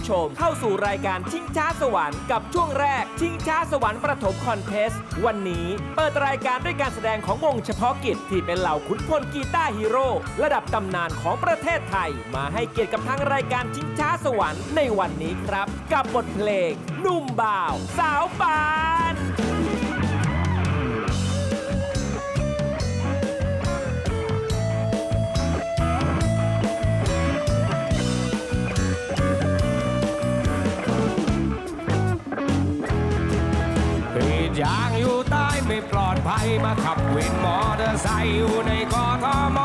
ผู้ชม เข้าสู่รายการชิงช้าสวรรค์กับช่วงแรก ชิงช้าสวรรค์ประถมคอนเทสต์วันนี้เปิดรายการด้วยการแสดงของวงเฉพาะกิจที่เป็นเหล่าขุนพลกีตาร์ฮีโร่ระดับตำนานของประเทศไทย มาให้เกียรติกับทางรายการชิงช้าสวรรค์ในวันนี้ครับ กับบทเพลง นุ่มบ่าว สาวปาน กรีดยางอยู่ใต้ไม่ปลอดภัยมาขับวินมอเตอร์ไซค์อยู่ในกทม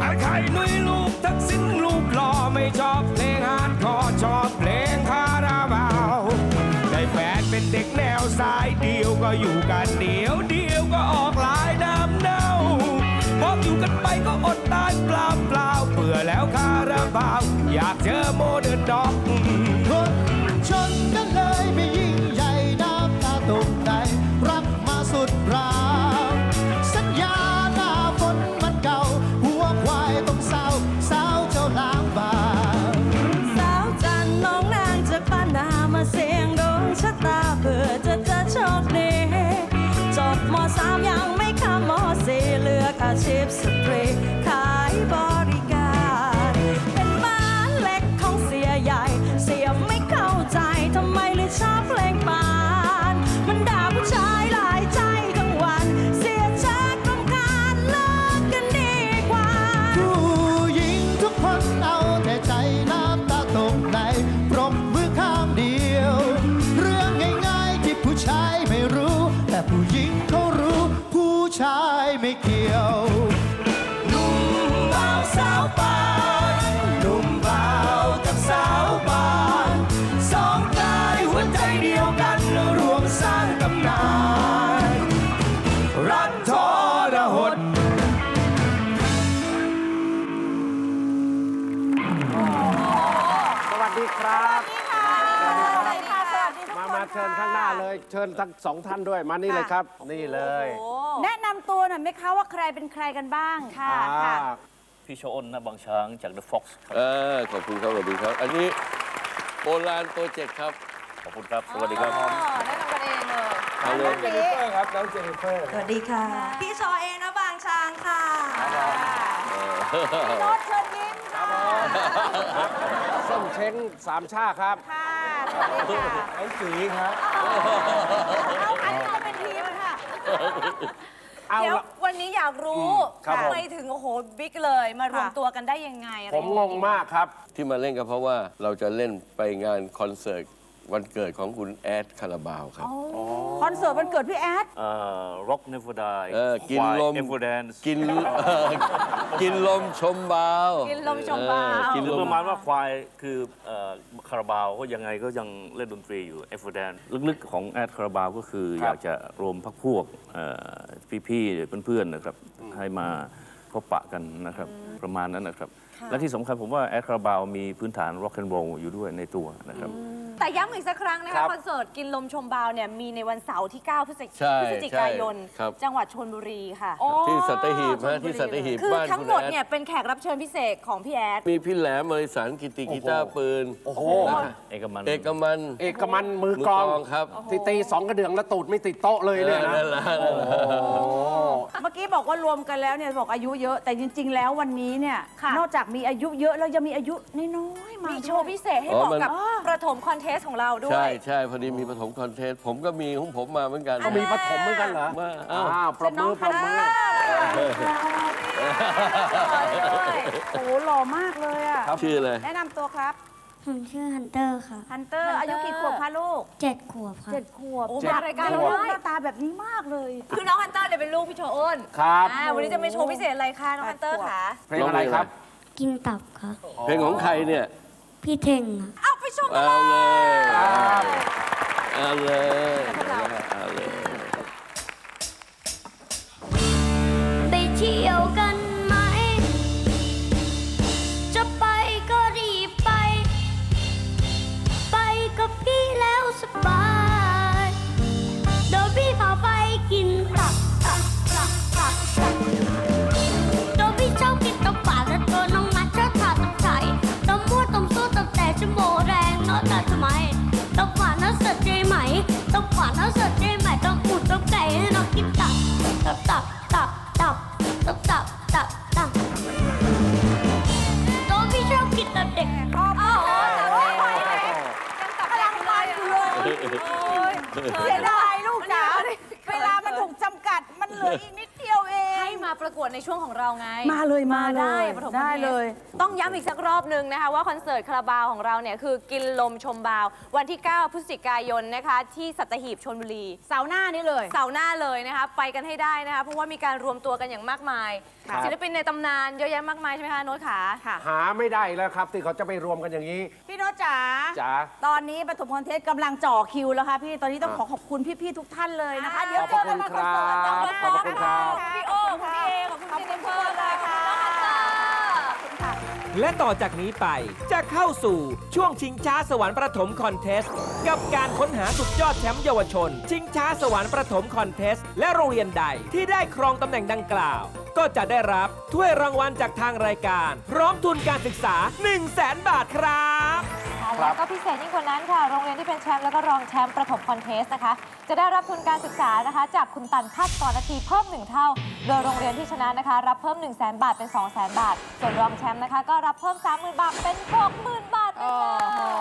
ไอ้ไข่นุยลูกทักษิณลูกหล่อไม่ชอบเพลงฮาร์ดคอร์ชอบเพลงคาราบาวได้แฟนเป็นเด็กแนวสายเดียวก็อยู่กันเดียวเดียวก็ออกลายน้ำเน่าพออยู่กันไปก็อดตายเปล่าเปล่าเบื่อแล้วคาราบาว อยากเจอโมเดิร์นด็อก เลือ เลยเชิญทั้งสองท่านด้วยมานี่เลยครับ นี่เลย แนะนำตัวหน่อยไหมคะว่าใครเป็นใครกันบ้างค่ะอ่าพี่โชอ้นนะบางช้างจาก The Fox ครับเออขอบคุณครับสวัสดีครับ อันนี้โบราณโปรเจกต์ครับขอบคุณครับ สวัสดีครับอ๋อแนะนำกันเองเลยเอาเลยเจนนิเฟอร์ครับน้องเจนนิเฟอร์สวัสดีค่ะ พี่ชอเองนะบางช้างค่ะโนดเชิญยิ้มค่ะส้มเช้งสามชาครับค่ะสวัสดีค่ะ ไอ้สีครับเอาคันมาเป็นทีมค่ะ เอาเดี๋ยวละวันนี้อยากรู้ครับผม ทำไมถึงโอ้โหบิ๊กเลย มารวมตัวกันได้ยังไงอะไรผมงงมากครับ ที่มาเล่นก็เพราะว่าเราจะเล่นไปงานคอนเสิร์ตวันเกิดของคุณแอดคาราบาวครับ คอนเสิร์ตวันเกิดพี่แอด เอ่อ Rock Never Die เออกินลมเอฟเวอร์แดนกินเอ่อกินลมชมบาวกินลมชมบาว เออกินคือประมาณว่าควายคือเอ่อาราบาวก็ยังไงก็ยังเล่นดนตรีอยู่เอฟเวอร์แดนลึกๆ ของแอดคาราบาวก็คือครับอยากจะรวมพักพวกเอ่อพี่ๆเพื่อนๆนะครับให้มาพบปะกันนะครับ ประมาณนั้นนะครับและที่สำคัญผมว่าแอดคาราบาวมีพื้นฐานร็อกแอนด์โรอยู่ด้วยในตัวนะครับ แต่ย้ำอีกสักครั้งนะครัคะบคอนเสิร์ตกินลมชมบาวเนี่ยมีในวันเสาร์ที่ 9 พฤศจิใช่พฤศจิกายน ใช่ครับ จังหวัดชนบุรีค่ะที่สัตหีบชลฮะบุรีที่สัตหีบคือบ้านทั้งคุณหมดแอดเนี่ยเป็นแขกรับเชิญพิเศษของพี่แอด มีพี่แหลมบริสันกิติกีตาร์ปืนโอ้โหนะคะเอกมัน เอกมัน เอกมันมือมือกลลอองงครับ ที่ตีสองกระเดื่องแล้วตูดไม่ติดโต๊ะเลยเนี่ยนะ นั่นแหละนั่นแหละ เมื่อกี้บอกว่ารวมกันแล้วเนี่ยบอกอายุเยอะแต่จริง ๆ แล้ววันนี้เนี่ย ค่ะ นอกจากมีอายุเยอะแล้วยังมีอายุน้อยๆมามีด้วยโชว์พิเศษให้อ๋เหอมาะมัน กับประถมคอนเทสต์ของเราด้วใช่ย ใช่พอดีมีปฐมคอนเทสต์ผมก็มีของผมมาเหมือนกันก็มีปฐมเหมือนกันเหรอ มาอ้าวอ้าวปรบมือปรบมือ โอ้โหหล่อมากเลยอะ ชื่ออะไรแนะนำตัวครับ ผมชื่อฮันเตอร์ค่ะฮันเตอร์ อายุกี่ขวบคะลูกเจ็ดขวบค่ะเจ็ดขวบโอ้เจ็ดมารายการขเราวบด้วยหน้าตาแบบนี้มากเลย คือน้องฮันเตอร์เนี่ยเป็นลูกพี่โชอ้นครับอ่าวันนี้จะมีโชว์พิเศษอะไรคะน้องฮันเตอร์คะเพลงอะไรครับ กินตับค่ะ เพลงของใครเนี่ย พี่เท่งค่ะเอาไปชมกันเอาเลยเลยครับเอาเลย ความ ช่วงของเราไงมาเลยมาเลยได้ปฐมได้นิทศเลย ต้องย้ำอีกสักรอบหนึ่งนะคะ ว่าคอนเสิร์ตคาราบาวของเราเนี่ยคือกินลมชมบาว วันที่ 9 พฤศจิกายนนะคะ ที่สัตหีบชนบุรี เสาร์หน้านี้เลย เสาร์หน้าเลยนะคะ ไปกันให้ได้นะคะ เพราะว่ามีการรวมตัวกันอย่างมากมาย ครับ ศิลปินในตำนานเยอะแยะมากมายใช่ไหมคะโน้ตขา ค่ะ หาไม่ได้แล้วครับ ที่เขาจะไปรวมกันอย่างนี้พี่โน้ตจ๋าจ๋า ตอนนี้ปฐมคอนเทสต์กำลังจ่อคิวแล้วค่ะพี่ตอนนี้ต้องขอขอบคุณพี่ๆทุกท่านเลยนะคะ เดี๋ยวขอบพระคุณครับเจอกันวันคอนเสิร์ตขอบพระคุณครับ พี่โอ้ขอบคุณพี่เอขอบคุณพี่เจนนิเฟอร์เลยค่ะ และต่อจากนี้ไปจะเข้าสู่ช่วงชิงช้าสวรรค์ประถมคอนเทสต์กับการค้นหาสุดยอดแชมป์เยาวชน ชิงช้าสวรรค์ประถมคอนเทสต์และโรงเรียนใดที่ได้ครองตำแหน่งดังกล่าว ก็จะได้รับถ้วยรางวัลจากทางรายการ พร้อมทุนการศึกษา 1 0 0 0 0แสนบาทครับ แล้วก็พิเศษยิ่งกว่านั้นค่ะ โรงเรียนที่เป็นแชมป์แล้วก็รองแชมป์ประถมคอนเทสต์นะคะ จะได้รับทุนการศึกษานะคะ จากคุณตันภาคกรนาทีเพิ่ม 1 เท่า โดยโรงเรียนที่ชนะนะคะ รับเพิ่ม 1 0 0 0 0แบาทเป็น 2 0 0 0 0 0บาท ส่วนรองแชมป์นะคะ ก็รับเพิ่ม 30,000 บาทเป็น 60,000 บาทเลยค่ะ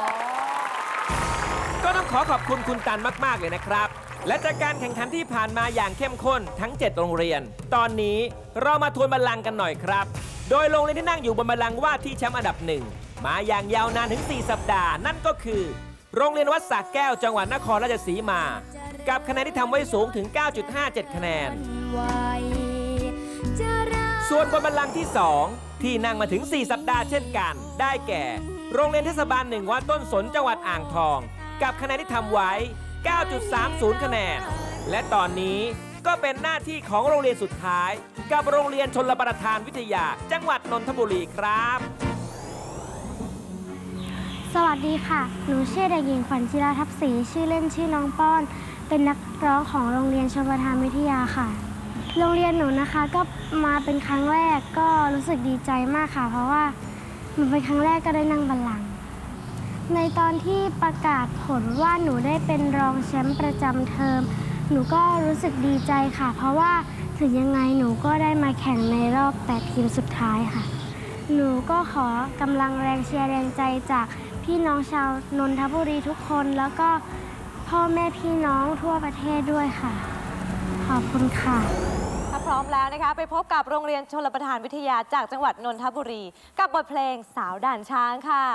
ก็ต้องขอขอบคุณคุณตันมาก ๆ เลยนะครับ และจากการแข่งขันที่ผ่านมาอย่างเข้มข้นทั้ง 7 โรงเรียน ตอนนี้เรามาทวนบัลลังก์กันหน่อยครับ โดยโรงเรียนที่นั่งอยู่บนบัลลังก์ว่าที่แชมป์อันดับหนึ่ง มาอย่างยาวนานถึง 4 สัปดาห์ นั่นก็คือ โรงเรียนวัดสระแก้วจังหวัดนครราชสีมา กับคะแนนที่ทำไว้สูงถึง 9.57 คะแนน ส่วนบนบัลลังก์ที่ 2 ที่นั่งมาถึง 4 สัปดาห์เช่นกัน ได้แก่ โรงเรียนเทศบาลหนึ่งวัดต้นสนจังหวัดอ่างทอง กับคะแนนที่ทำไว้ 9.30 คะแนน และตอนนี้ก็เป็นหน้าที่ของโรงเรียนสุดท้าย กับโรงเรียนชนรประทานวิทยา จังหวัดนนทบุรีครับ สวัสดีค่ะ หนูชื่อเด็กหญิงขวัญจิราทับศรีชื่อเล่นชื่อน้องป้อน เป็นนักร้องของโรงเรียนชมประทานวิทยาค่ะ โรงเรียนหนูนะคะก็มาเป็นครั้งแรกก็รู้สึกดีใจมากค่ะ เพราะว่ามันเป็นครั้งแรกก็ได้นั่งบัลลังก์ในตอนที่ประกาศผลว่าหนูได้เป็นรองแชมป์ประจำเทอม หนูก็รู้สึกดีใจค่ะ เพราะว่าถึงยังไงหนูก็ได้มาแข่งในรอบแปดทีมสุดท้ายค่ะ หนูก็ขอกำลังแรงเชียร์แรงใจจาก พี่น้องชาวนนทบุรีทุกคน แล้วก็พ่อแม่พี่น้องทั่วประเทศด้วยค่ะ ขอบคุณค่ะ ถ้าพร้อมแล้วนะคะ ไปพบกับโรงเรียนชลประทานวิทยาจากจังหวัดนนทบุรี กับบทเพลงสาวด่านช้างค่ะ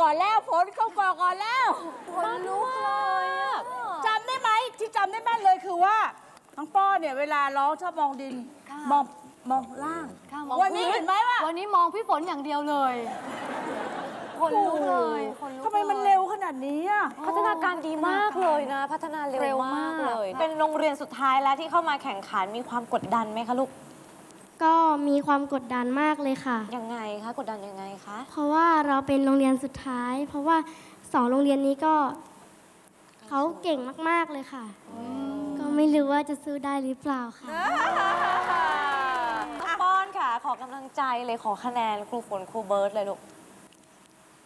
ก่อนแล้วฝนเข้ากอก่อนแล้วขนลุกเลยจำได้ไหมที่จำได้แม่นเลยคือว่าทั้งป้อเนี่ยเวลาร้องชอบมองดินมองมองล่างวันนี้เห็นไหมว่า วันนี้มองพี่ฝนอย่างเดียวเลยคนลุกเลยขลุทำไมมันเร็วขนาดนี้พัฒนาการดีมากเลยนะ พัฒนาเร็วมากเลย เป็นโรงเรียนสุดท้ายแล้วที่เข้ามาแข่งขันมีความกดดันไหมคะลูก ก็มีความกดดันมากเลยค่ะ ยังไงคะกดดันยังไงคะเพราะว่าเราเป็นโรงเรียนสุดท้าย เพราะว่าสองโรงเรียนนี้ก็เขาเก่งมาก ๆ เลยค่ะ ก็ไม่รู้ว่าจะสู้ได้หรือเปล่าค่ะ น้องป้อนค่ะ ขอกำลังใจเลยขอคะแนนครูฝนครูเบิร์ตเลยลูก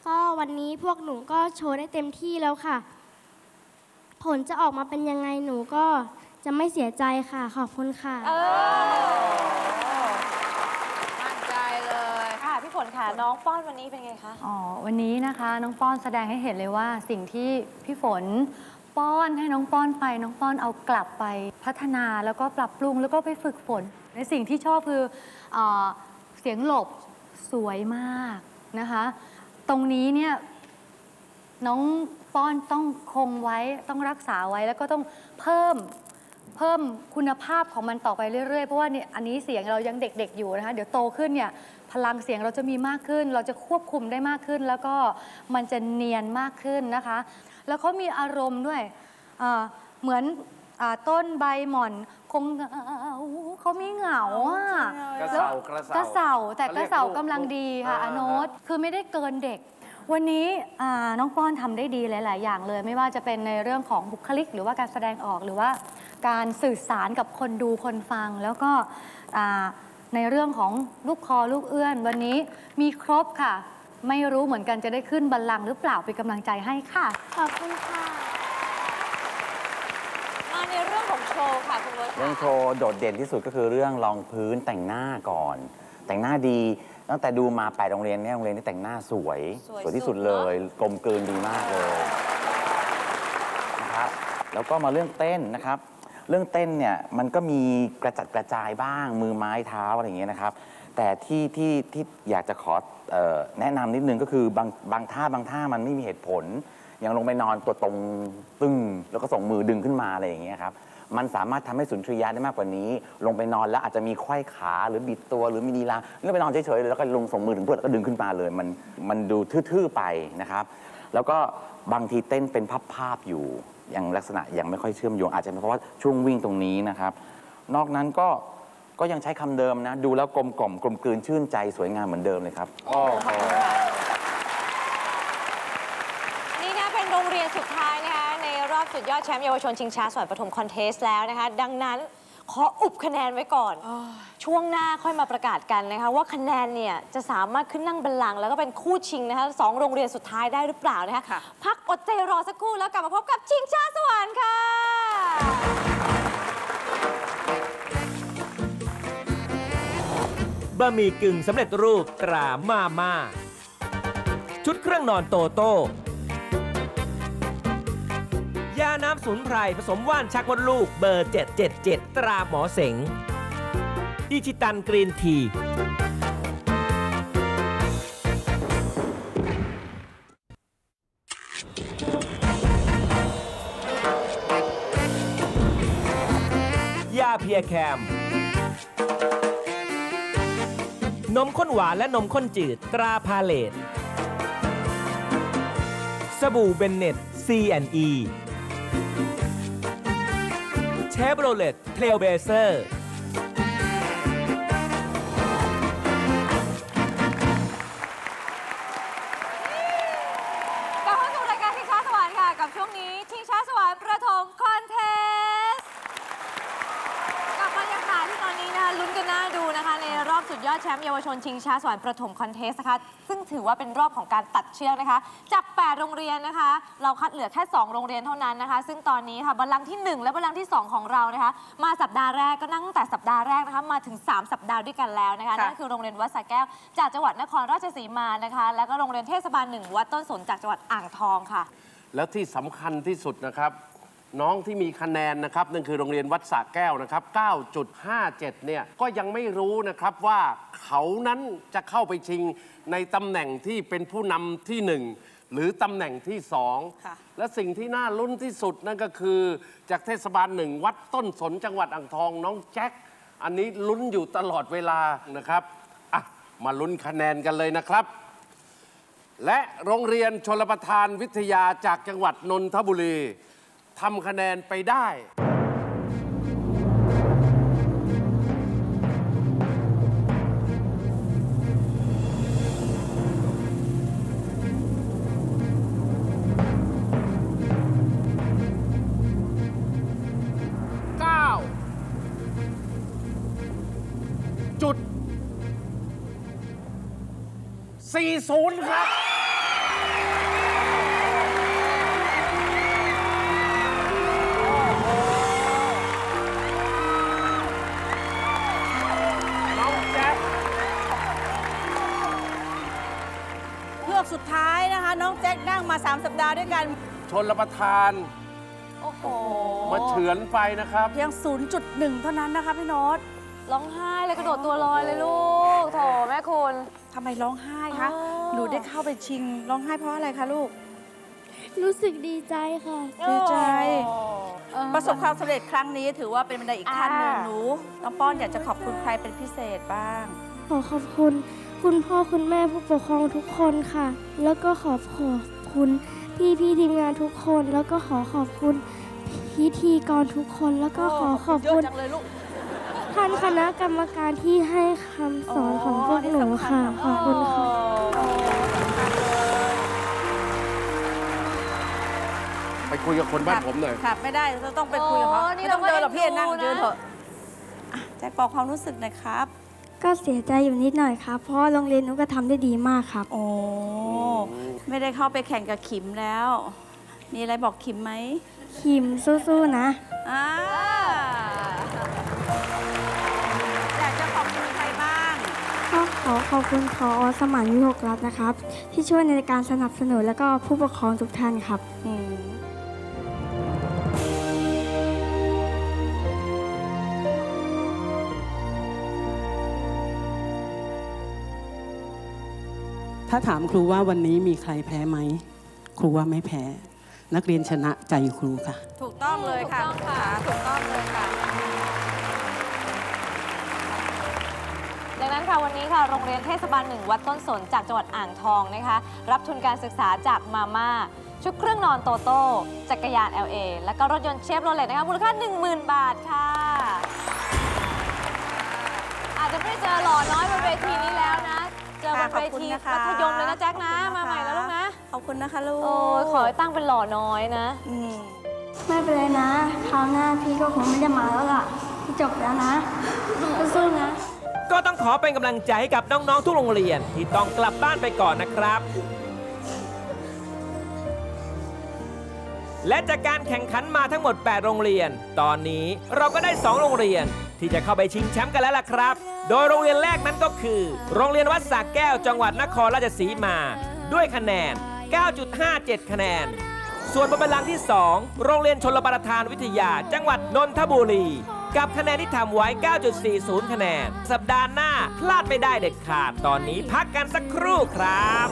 ก็วันนี้พวกหนูก็โชว์ได้เต็มที่แล้วค่ะ ผลจะออกมาเป็นยังไงหนูก็จะไม่เสียใจค่ะ ขอบคุณค่ะมั่นใจเลย ค่ะพี่ฝ น้องป้อนวันนี้เป็นไงคะ อ๋อวันนี้นะคะน้องป้อนแสดงให้เห็นเลยว่าสิ่งที่พี่ฝนป้อนให้น้องป้อนไป น้องป้อนเอากลับไปพัฒนาแล้วก็ปรับปรุงแล้วก็ไปฝึกฝน ในสิ่งที่ชอบคือเออเสียงหลบสวยมากนะคะ ตรงนี้เนี่ยน้องป้อนต้องคงไว้ต้องรักษาไว้แล้วก็ต้องเพิ่มเพิ่มคุณภาพของมันต่อไปเรื่อยๆ เพราะว่าเนี่ยอันนี้เสียงเรายังเด็กๆอยู่นะคะ เดี๋ยวโตขึ้นเนี่ย พลังเสียงเราจะมีมากขึ้น เราจะควบคุมได้มากขึ้น แล้วก็มันจะเนียนมากขึ้นนะคะ แล้วเขามีอารมณ์ด้วยอ่าเหมือนอาต้นใบหม่อนคงเหงาเขามีเหงาอะ กระเซากระเซากระเซาแต่กระเซาเขาเรียกลูกกำลังดีค่ะอ่าอโนตคือไม่ได้เกินเด็ก วันนี้อ่าน้องป้อนทำได้ดีหลาย ๆ อย่างเลย ไม่ว่าจะเป็นในเรื่องของบุคลิก หรือว่าการแสดงออกหรือว่าการสื่อสารกับคนดูคนฟัง แล้วก็อ่า ในเรื่องของลูกคอลูกเอื้อน วันนี้มีครบค่ะ ไม่รู้เหมือนกันจะได้ขึ้นบัลลังก์หรือเปล่าเป็นกำลังใจให้ค่ะ ขอบคุณค่ะ มาในเรื่องของโชว์ค่ะคุณเบิร์ตเรื่องโชว์โดดเด่นที่สุดก็คือเรื่องรองพื้นแต่งหน้าก่อน แต่งหน้าดี ตั้งแต่ดูมาแปดโรงเรียนเนี่ยโรงเรียนที่แต่งหน้าสวย สวยที่สุดสุดเลเนอะยกลมกลืนดีมากเลยนะครับแล้วก็มาเรื่องเต้นนะครับ เรื่องเต้นเนี่ยมันก็มีกระจัดกระจายบ้างมือไม้เท้าอะไรอย่างเงี้ยนะครับ แต่ที่ที่ที่อยากจะขอเอ่อแนะนำนิดนึงก็คือบางบางท่าบางท่ามันไม่มีเหตุผล อย่างลงไปนอนตัวตรงตึงแล้วก็ส่งมือดึงขึ้นมาอะไรอย่างเงี้ยครับมันสามารถทำให้สุนทรียะได้มากกว่านี้ ลงไปนอนแล้วอาจจะมีไขว้ขาหรือบิดตัวหรือมีลีลาเลื่อนไปนอนเฉยๆเลยแล้วก็ลงส่งมือถึงเพื่อนแล้วก็ดึงขึ้นมาเลย มันมันดูทื่อๆไปนะครับ แล้วก็บางทีเต้นเป็นภาพๆอยู่ ย่างลักษณะยังไม่ค่อยเชื่อมโยงอาจจะเป็นเพราะว่าช่วงวิ่งตรงนี้นะครับ นอกนั้นก็ก็ยังใช้คำเดิมนะ ดูแล้วกลมกล่อมกลมกลืนชื่นใจสวยงามเหมือนเดิมเลยครับ นี่นะเป็นโรงเรียนสุดท้ายนะคะในรอบสุดยอดแชมป์เยาวชนชิงช้าสวรรค์ปฐมคอนเทสต์แล้วนะคะ ดังนั้น ขออุบคะแนนไว้ก่อน ช่วงหน้าค่อยมาประกาศกันนะคะ ว่าคะแนนเนี่ยจะสามารถขึ้นนั่งบัลลังก์แล้วก็เป็นคู่ชิงนะคะสองโรงเรียนสุดท้ายได้หรือเปล่านะคะค่ะพักอดใจรอสักครู่แล้วกลับมาพบกับชิงช้าสวรรค์ค่ะบะหมี่กึ่งสำเร็จรูปตรามาม่าชุดเครื่องนอนโตโต้ ยาน้ำสมุนไพรผสมว่านชักมดลูกเบอร์ 777 ตราหมอเสงอิชิตันกรีนที ยาเพียแคม นมข้นหวานและนมข้นจืดตราพาเลตสบู่เบนเน็ต C&E เชฟโรเลตเทลเบเซอร์ นชิงช้าสวรรค์ประถมคอนเทสต์นะคะ ซึ่งถือว่าเป็นรอบของการตัดเชือกนะคะ จาก 8 โรงเรียนนะคะ เราคัดเหลือแค่ 2 โรงเรียนเท่านั้นนะคะ ซึ่งตอนนี้ค่ะบัลลังก์ที่ 1 และบัลลังก์ที่ 2 ของเรานะคะ มาสัปดาห์แรกก็นั่งตั้งแต่สัปดาห์แรกนะคะมาถึง 3 สัปดาห์ด้วยกันแล้วนะคะค่ะนั่นคือโรงเรียนวัดสระแก้ว จากจังหวัดนครราชสีมานะคะ แล้วก็โรงเรียนเทศบาลหนึ่งวัดต้นสนจากจังหวัดอ่างทองค่ะ แล้วที่สำคัญที่สุดนะครับ น้องที่มีคะแนนนะครับนั่นคือโรงเรียนวัดสระแก้วนะครับ 9.57 เนี่ยก็ยังไม่รู้นะครับว่าเขานั้นจะเข้าไปชิงในตำแหน่งที่เป็นผู้นำที่หนึ่งหรือตำแหน่งที่สองค่ะและสิ่งที่น่าลุ้นที่สุดนั่นก็คือ จากเทศบาลหนึ่งวัดต้นสนจังหวัดอ่างทองน้องแจ็คอันนี้ลุ้นอยู่ตลอดเวลานะครับอะมาลุ้นคะแนนกันเลยนะครับ และโรงเรียนชลประทานวิทยาจากจังหวัดนนทบุรี ทำคะแนนไปได้เก้าจุดสี่ศูนย์ครับ กัน ชนรประทาน โอ้โหมาเฉือนไปนะครับ เพียง 0.1 เท่านั้นนะคะพี่โน้ตร้องไห้เลยกระโดดตัวลอยเลยลูกโถแม่คุณทำไมร้องไห้คะอ๋อหนูได้เข้าไปชิงร้องไห้เพราะอะไรคะลูก รู้สึกดีใจค่ะ ดีใจ เออ ประสบความสำเร็จครั้งนี้ถือว่าเป็นบันไดอีกขั้นหนึ่งอ่า หนูน้องป้อนอยากจะขอบคุณใครเป็นพิเศษบ้าง ขอขอบคุณ คุณพ่อคุณแม่ผู้ปกครองทุกคนค่ะ แล้วก็ขอบขอบคุณ พี่พี่ทีมงานทุกคน แล้วก็ขอขอบคุณพิธีกรทุกคน แล้วก็ขอขอบเยอะคุณจังเลยลูก ท่านคณะกรรมการที่ให้คำสอนของพวกหนูค่ะ ขอบคุณค่ะ ไปคุยกับคนบ้านผมหน่อยครับไม่ได้เราต้องไปคุยกับเขาโอ้นี่ไม่ต้องเดินหรอกเราก็พี่นั่งเอ็นดูนะเดินเถอะอะแจ็คบอกความรู้สึกหน่อยครับ ก็เสียใจอยู่นิดหน่อยครับ เพราะโรงเรียนหนูก็ทำได้ดีมากครับ โอ้ไม่ได้เข้าไปแข่งกับขิมแล้ว มีอะไรบอกขิมไหมคิมสู้ๆนะ อ่าอยากจะขอบคุณใครบ้าง ก็ขอขอบคุณพอสมานวิหกรัตน์นะครับ ที่ช่วยในการสนับสนุนแล้วก็ผู้ปกครองทุกท่านครับ อืม ถ้าถามครูว่าวันนี้มีใครแพ้ไหม ครูว่าไม่แพ้ นักเรียนชนะใจครูค่ะ ถูกต้องเลยค่ะถูกต้องค่ะถูกต้องเลยค่ะ ดังนั้นค่ะวันนี้ค่ะโรงเรียนเทศบาลหนึ่งวัดต้นสนจากจังหวัดอ่างทองนะคะ รับทุนการศึกษาจากมาม่าชุดเครื่องนอนโตโต้จักรยาน LA แล้วก็รถยนต์เชฟโรเลตนะคะมูลค่า 10,000 บาทค่ะ อาจจะไม่เจอหล่อน้อยบนเวทีนี้แล้วนะ เจอบนเวทีค่ะขอบคุณนะคะ มัธยมเลยนะแจ็คนะ มาใหม่แล้วลูกนะ ขอบคุณนะคะลูกโอ้ยขอให้ตั้งเป็นหล่อน้อยนะ อืมไม่เป็นไรนะ คราวหน้าพี่ก็คงไม่ได้มาแล้วล่ะ พี่จบแล้วนะสู้ๆนะ ก็ต้องขอเป็นกำลังใจให้กับน้อง ๆ ทุกโรงเรียน ที่ต้องกลับบ้านไปก่อนนะครับ และจากการแข่งขันมาทั้งหมด 8 โรงเรียน ตอนนี้เราก็ได้ 2 โรงเรียน ที่จะเข้าไปชิงแชมป์กันแล้วล่ะครับ โดยโรงเรียนแรกนั้นก็คือ โรงเรียนวัดสากแก้วจังหวัดนครราชสีมา ด้วยคะแนน 9.57 คะแนน ส่วนบนบัลลังก์ที่ 2 โรงเรียนชนรประทานวิทยา จังหวัดนนทบุรี กับคะแนนที่ทำไว้ 9.40 คะแนน สัปดาห์หน้าพลาดไม่ได้เด็ดขาด ตอนนี้พักกันสักครู่ครับ